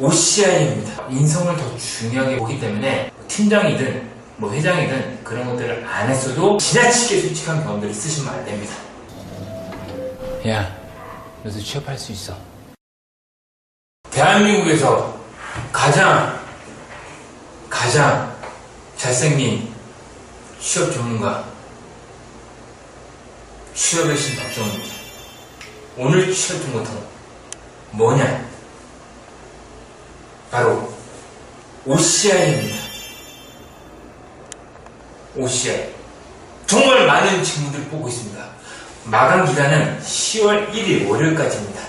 OCI입니다. 인성을 더 중요하게 보기 때문에 팀장이든 뭐 회장이든 그런 것들을 안 했어도 지나치게 솔직한 경험들을 쓰시면 안 됩니다. 야, 너도 취업할 수 있어. 대한민국에서 가장 가장 잘생긴 취업 전문가 취업의 신 박정우입니다. 오늘 취업 전문가는 뭐냐? 바로 OCI입니다. OCI. 정말 많은 질문들을 보고 있습니다. 마감 기간은 10월 1일 월요일까지입니다.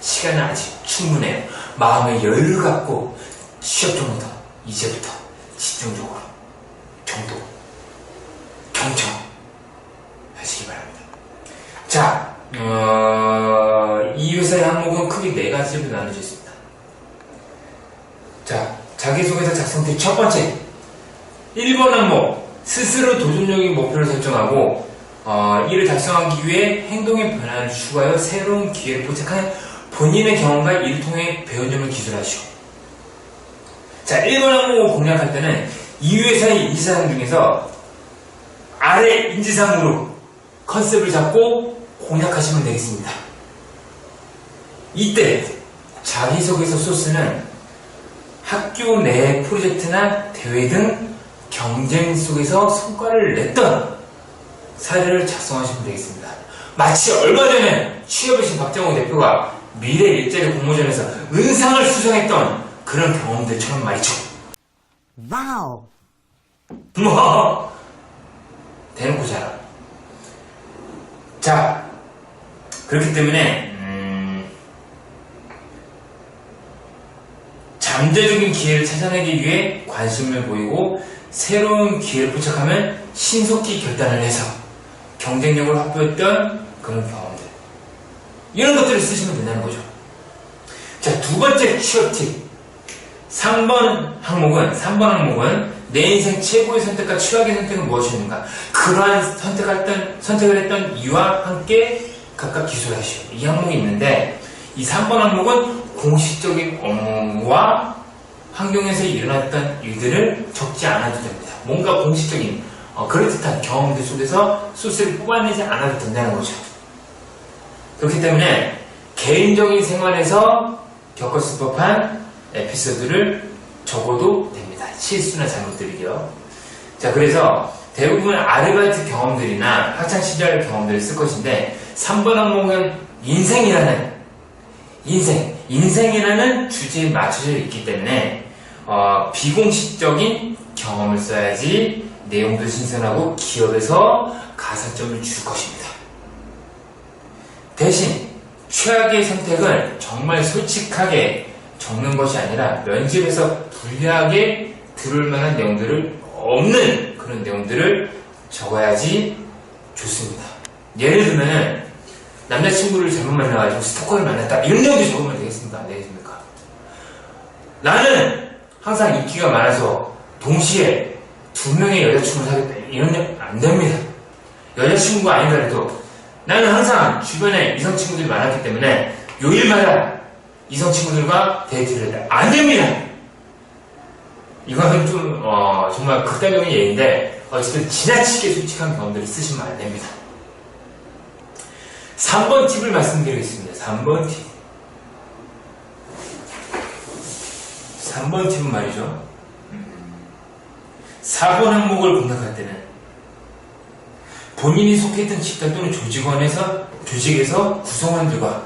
시간은 아직 충분해요. 마음의 여유를 갖고 취업 전부터 이제부터 집중적으로 정도 경청 하시기 바랍니다. 자, 어, 이 회사의 항목은 크게 네 가지로 나눠져 있습니다. 자, 자기소개서 작성팀 첫 번째. 1번 항목. 스스로 도전적인 목표를 설정하고, 어, 이를 달성하기 위해 행동의 변화를 추구하여 새로운 기회를 포착한 본인의 경험과 이를 통해 배운 점을 기술하시오. 자, 1번 항목을 공략할 때는 이 회사의 인지사항 중에서 아래 인지사항으로 컨셉을 잡고 공략하시면 되겠습니다. 이때 자기소개서 소스는 학교 내 프로젝트나 대회 등 경쟁 속에서 성과를 냈던 사례를 작성하시면 되겠습니다. 마치 얼마 전에 취업하신 박정호 대표가 미래 일자리 공모전에서 은상을 수상했던 그런 경험들처럼 말이죠. 와우. 뭐 대놓고 자라. 자 그렇기 때문에 잠재적인 기회를 찾아내기 위해 관심을 보이고 새로운 기회를 포착하면 신속히 결단을 해서 경쟁력을 확보했던 그런 경험들. 이런 것들을 쓰시면 된다는 거죠. 자 두 번째 취업 팁 3번 항목은 3번 항목은 내 인생 최고의 선택과 최악의 선택은 무엇이었는가? 그러한 선택했던 선택을 했던 이와 함께 각각 기술하시오. 이 항목이 있는데 이 3번 항목은 공식적인 업무와 환경에서 일어났던 일들을 적지 않아도 됩니다 뭔가 공식적인 어, 그럴듯한 경험들 속에서 소스를 뽑아내지 않아도 된다는 거죠 그렇기 때문에 개인적인 생활에서 겪었을 법한 에피소드를 적어도 됩니다. 실수나 잘못들이요. 자, 그래서 대부분 아르바이트 경험들이나 학창시절 경험들을 쓸 것인데 3번 항목은 인생이라는 인생, 인생이라는 주제에 맞춰져 있기 때문에 어, 비공식적인 경험을 써야지 내용도 신선하고 기업에서 가산점을 줄 것입니다. 대신 최악의 선택을 정말 솔직하게 적는 것이 아니라 면접에서 불리하게 들을 만한 내용들을 없는 그런 내용들을 적어야지 좋습니다. 예를 들면은 남자친구를 잘못 만나가지고 스토커를 만났다 이런 내용도 적으면 되겠습니까? 안 되겠습니까? 나는 항상 인기가 많아서 동시에 두 명의 여자친구를 사귀었다 이런 내용 안 됩니다. 여자친구가 아니더라도 나는 항상 주변에 이성 친구들이 많았기 때문에 요일마다 이성 친구들과 데이트를 했다. 안 됩니다! 이거는 좀, 어, 정말 극단적인 예인데, 어쨌든 지나치게 솔직한 경험들을 쓰시면 안 됩니다. 3번 팁을 말씀드리겠습니다. 3번 팁. 3번 팁은 말이죠. 4번 항목을 공략할 때는 본인이 속했던 집단 또는 조직원에서, 조직에서 구성원들과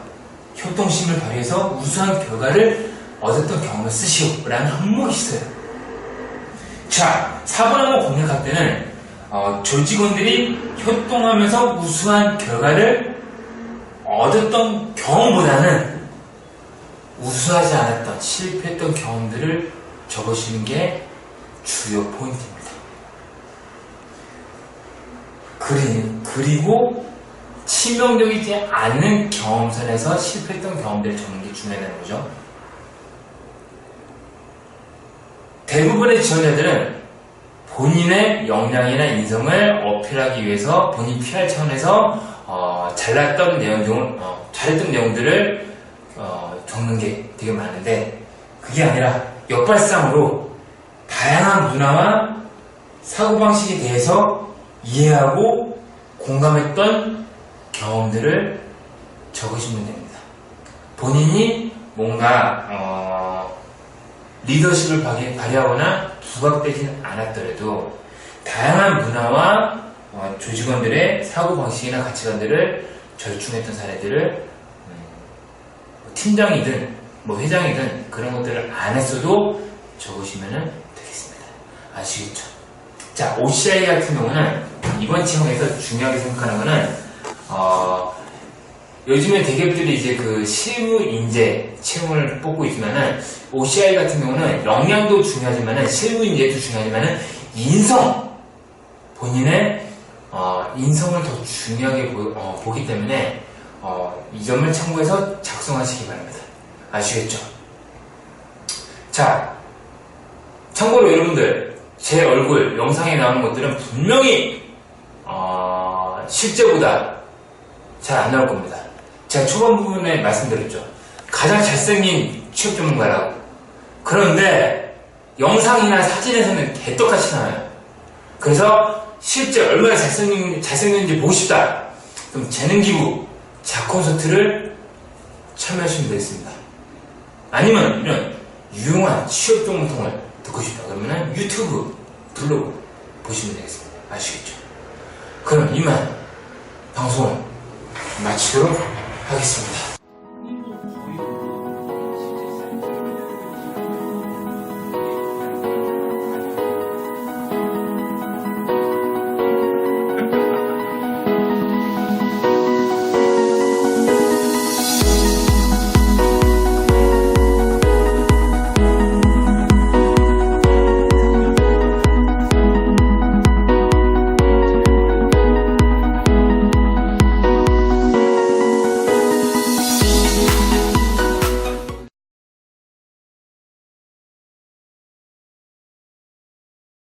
협동심을 발휘해서 우수한 결과를 얻었던 경험을 쓰시오. 라는 항목이 있어요. 자, 4번 항목 공략할 때는 어, 조직원들이 협동하면서 우수한 결과를 얻었던 경험보다는 우수하지 않았던 실패했던 경험들을 적으시는 게 주요 포인트입니다. 그리, 그리고 치명적이지 않은 경험선에서 실패했던 경험들을 적는 게 중요하다는 거죠. 대부분의 지원자들은 본인의 역량이나 인성을 어필하기 위해서 본인 PR 차원에서 어, 잘났던 내용 중 어, 잘했던 내용들을 어, 적는 게 되게 많은데 그게 아니라 역발상으로 다양한 문화와 사고방식에 대해서 이해하고 공감했던 경험들을 적으시면 됩니다. 본인이 뭔가 어, 리더십을 발휘- 발휘하거나 부각되지는 않았더라도 다양한 문화와 어, 조직원들의 사고방식이나 가치관들을 절충했던 사례들을 팀장이든 뭐 회장이든 그런 것들을 안 했어도 적으시면 되겠습니다. 아시겠죠? 자, OCI 같은 경우는 이번 지형에서 중요하게 생각하는 거는 어, 요즘에 대기업들이 이제 그 실무 인재 채용을 뽑고 있지만은 OCI 같은 경우는 역량도 중요하지만은 실무 인재도 중요하지만은 인성 본인의 어, 인성을 더 중요하게 보, 기 때문에 어, 이 점을 참고해서 작성하시기 바랍니다. 아시겠죠? 자, 참고로 여러분들 제 얼굴 영상에 나오는 것들은 분명히 어, 실제보다 잘 안 나올 겁니다. 제가 초반 부분에 말씀드렸죠. 가장 잘생긴 취업 전문가라고. 그런데 영상이나 사진에서는 개떡같이 나와요. 그래서 실제 얼마나 잘생겼는지 보고 싶다. 그럼 재능 기부 자 콘서트를 참여하시면 되겠습니다. 아니면 이런 유용한 취업 정보통을 듣고 싶다. 그러면 유튜브 둘러 보시면 되겠습니다. 아시겠죠? 그럼 이만 방송을 마치도록 하겠습니다.